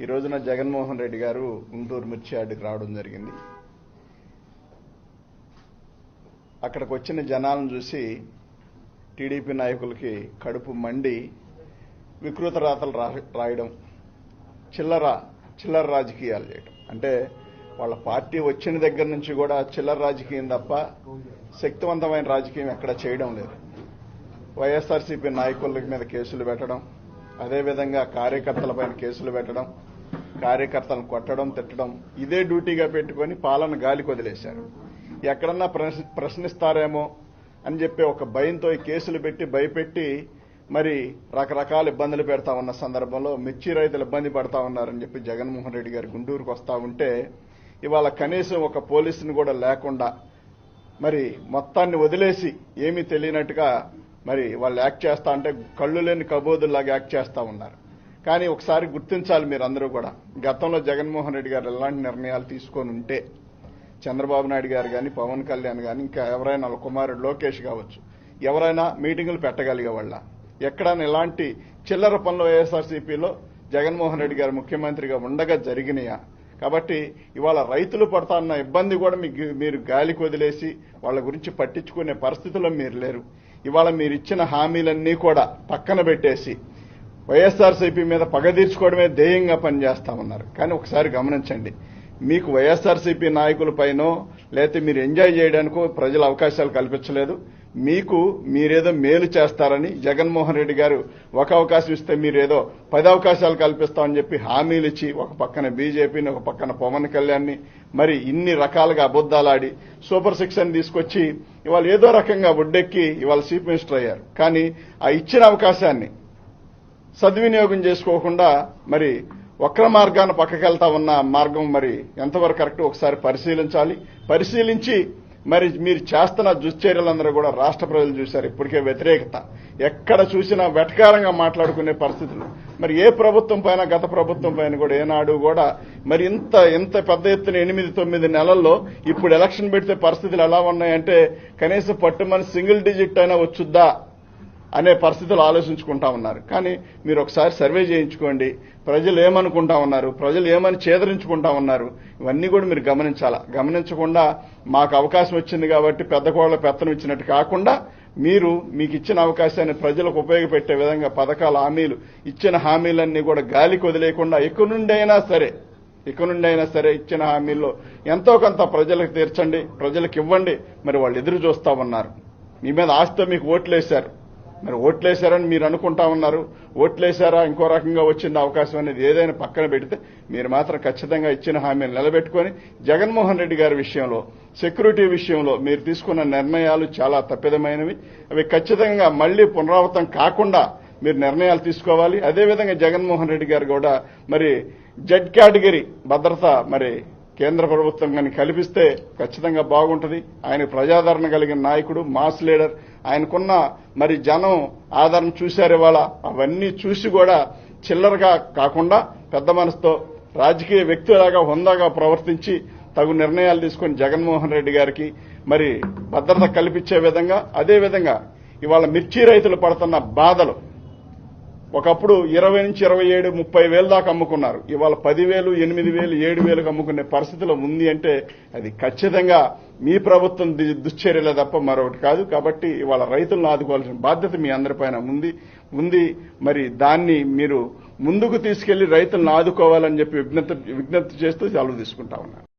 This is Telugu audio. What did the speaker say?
ఈ రోజున జగన్మోహన్ రెడ్డి గారు గుంటూరు మిర్చి రావడం జరిగింది. అక్కడికి వచ్చిన జనాలను చూసి టీడీపీ నాయకులకి కడుపు మండి వికృత రాతలు రా- రాయడం చిల్లర చిల్లర రాజకీయాలు చేయడం అంటే వాళ్ళ పార్టీ వచ్చిన దగ్గర నుంచి కూడా చిల్లర రాజకీయం తప్ప శక్తివంతమైన రాజకీయం ఎక్కడ చేయడం లేదు. వైఎస్ఆర్సీపీ నాయకుల మీద కేసులు పెట్టడం అదేవిధంగా కార్యకర్తలపైన కేసులు పెట్టడం కార్యకర్తలను కొట్టడం తిట్టడం ఇదే డ్యూటీగా పెట్టుకొని పాలన గాలికి వదిలేశారు. ఎక్కడన్నా ప్రశ్నిస్తారేమో అని చెప్పి ఒక భయంతో ఈ కేసులు పెట్టి భయపెట్టి మరి రకరకాల ఇబ్బందులు పెడతా ఉన్న సందర్భంలో మిర్చి రైతులు ఇబ్బంది పడతా ఉన్నారని చెప్పి జగన్మోహన్ రెడ్డి గారు గుంటూరుకు వస్తా ఉంటే ఇవాళ కనీసం ఒక పోలీసుని కూడా లేకుండా మరి మొత్తాన్ని వదిలేసి ఏమీ తెలియనట్టుగా మరి వాళ్ళు యాక్ట్ చేస్తా అంటే కళ్ళు లేని కబోదుల్లాగా యాక్ట్ చేస్తా ఉన్నారు. కానీ ఒకసారి గుర్తించాలి మీరు అందరూ కూడా. గతంలో జగన్మోహన్ రెడ్డి గారు ఎలాంటి నిర్ణయాలు తీసుకొని ఉంటే చంద్రబాబు నాయుడు గారు కానీ పవన్ కళ్యాణ్ కానీ ఇంకా ఎవరైనా వాళ్ళ కుమారుడు లోకేష్ కావచ్చు ఎవరైనా మీటింగులు పెట్టగలిగే వాళ్ళ ఎక్కడైనా ఇలాంటి చిల్లర పనులు వైఎస్ఆర్సీపీలో జగన్మోహన్ రెడ్డి గారు ముఖ్యమంత్రిగా ఉండగా జరిగినాయా? కాబట్టి ఇవాళ రైతులు పడుతున్న ఇబ్బంది కూడా మీకు మీరు గాలికి వదిలేసి వాళ్ళ గురించి పట్టించుకునే పరిస్థితిలో మీరు లేరు. ఇవాళ మీరు ఇచ్చిన హామీలన్నీ కూడా పక్కన పెట్టేసి వైఎస్ఆర్సీపీ మీద పగ తీర్చుకోవడమే ధ్యేయంగా పనిచేస్తామన్నారు. కానీ ఒకసారి గమనించండి. మీకు వైఎస్ఆర్సీపీ నాయకులపైనో లేకపోతే మీరు ఎంజాయ్ చేయడానికో ప్రజలు అవకాశాలు కల్పించలేదు. మీకు మీరేదో మేలు చేస్తారని జగన్మోహన్ రెడ్డి గారు ఒక అవకాశం ఇస్తే మీరేదో పది అవకాశాలు కల్పిస్తామని చెప్పి హామీలు ఇచ్చి ఒక పక్కన బీజేపీని ఒక పక్కన పవన్ కళ్యాణ్ని మరి ఇన్ని రకాలుగా అబద్దాలాడి సూపర్ సిక్స్ అని తీసుకొచ్చి ఇవాళ ఏదో రకంగా ఒడ్డెక్కి ఇవాళ చీఫ్ మినిస్టర్ అయ్యారు. కానీ ఆ ఇచ్చిన అవకాశాన్ని సద్వినియోగం చేసుకోకుండా మరి వక్ర మార్గాన్ని పక్కకెళ్తా ఉన్న మార్గం మరి ఎంతవరకు కరెక్ట్ ఒకసారి పరిశీలించాలి. పరిశీలించి మరి మీరు చేస్తున్న దుశ్చర్యలందరూ కూడా రాష్ట్ర ప్రజలు చూశారు. ఇప్పటికే వ్యతిరేకత. ఎక్కడ చూసినా వెటకారంగా మాట్లాడుకునే పరిస్థితులు. మరి ఏ ప్రభుత్వం పైన గత ప్రభుత్వం పైన కూడా ఏనాడు కూడా మరి ఇంత ఇంత పెద్ద ఎత్తున ఎనిమిది తొమ్మిది నెలల్లో ఇప్పుడు ఎలక్షన్ పెడితే పరిస్థితులు ఎలా ఉన్నాయంటే కనీసం పట్టుమని సింగిల్ డిజిట్ అయినా వచ్చుద్దా? అనే పరిస్థితులు ఆలోచించుకుంటా ఉన్నారు. కానీ మీరు ఒకసారి సర్వే చేయించుకోండి. ప్రజలు ఏమనుకుంటా ఉన్నారు? ప్రజలు ఏమని చేదరించుకుంటా ఉన్నారు? ఇవన్నీ కూడా మీరు గమనించాలా? గమనించకుండా మాకు అవకాశం వచ్చింది కాబట్టి పెద్ద కోళ్ళ పెత్తనం ఇచ్చినట్టు కాకుండా మీరు మీకు ఇచ్చిన అవకాశాన్ని ప్రజలకు ఉపయోగపెట్టే విధంగా పథకాల హామీలు ఇచ్చిన హామీలన్నీ కూడా గాలికి వదిలేయకుండా ఎక్కడి నుండి అయినా సరే ఇక నుండి అయినా సరే ఇచ్చిన హామీల్లో ఎంతో కొంత ప్రజలకు తీర్చండి ప్రజలకు ఇవ్వండి. మరి వాళ్ళు ఎదురు చూస్తా ఉన్నారు. మీ మీద ఆస్తితో మీకు ఓట్లేశారు మరి ఓట్లేశారని మీరు అనుకుంటా ఉన్నారు. ఓట్లేశారా? ఇంకో రకంగా వచ్చింది అవకాశం అనేది ఏదైనా పక్కన పెడితే మీరు మాత్రం ఖచ్చితంగా ఇచ్చిన హామీలు నిలబెట్టుకొని జగన్మోహన్ రెడ్డి గారి విషయంలో సెక్యూరిటీ విషయంలో మీరు తీసుకున్న నిర్ణయాలు చాలా తప్పిదమైనవి. అవి ఖచ్చితంగా మళ్ళీ పునరావృతం కాకుండా మీరు నిర్ణయాలు తీసుకోవాలి. అదేవిధంగా జగన్మోహన్ రెడ్డి గారు కూడా మరి జడ్ కేటగిరీ భద్రత మరి కేంద్ర ప్రభుత్వం కానీ కల్పిస్తే ఖచ్చితంగా బాగుంటుంది. ఆయన ప్రజాదరణ కలిగిన నాయకుడు మాస్ లీడర్. ఆయనకున్న మరి జనం ఆదరణ చూశారు ఇవాళ. అవన్నీ చూసి కూడా చిల్లరగా కాకుండా పెద్ద మనసుతో రాజకీయ వ్యక్తులాగా హుందాగా ప్రవర్తించి తగు నిర్ణయాలు తీసుకుని జగన్మోహన్ రెడ్డి గారికి మరి భద్రత కల్పించే విధంగా అదే విధంగా ఇవాళ మిర్చి రైతులు పడుతున్న బాధలు ఒకప్పుడు ఇరవై నుంచి ఇరవై ఏడు ముప్పై వేలు దాకా అమ్ముకున్నారు. ఇవాళ పదివేలు ఎనిమిది వేలు ఏడు వేలకు అమ్ముకునే పరిస్థితిలో ఉంది అంటే అది ఖచ్చితంగా మీ ప్రభుత్వం ది- దుశ్చర్యలే తప్ప మరొకటి కాదు. కాబట్టి ఇవాళ రైతులను ఆదుకోవాల్సిన బాధ్యత మీ అందరిపైన ఉంది. ఉంది. మరి దాన్ని మీరు ముందుకు తీసుకెళ్ళి రైతులను ఆదుకోవాలని చెప్పి విజ్ఞప్తి విజ్ఞప్తి చేస్తూ సెలవు తీసుకుంటా ఉన్నారు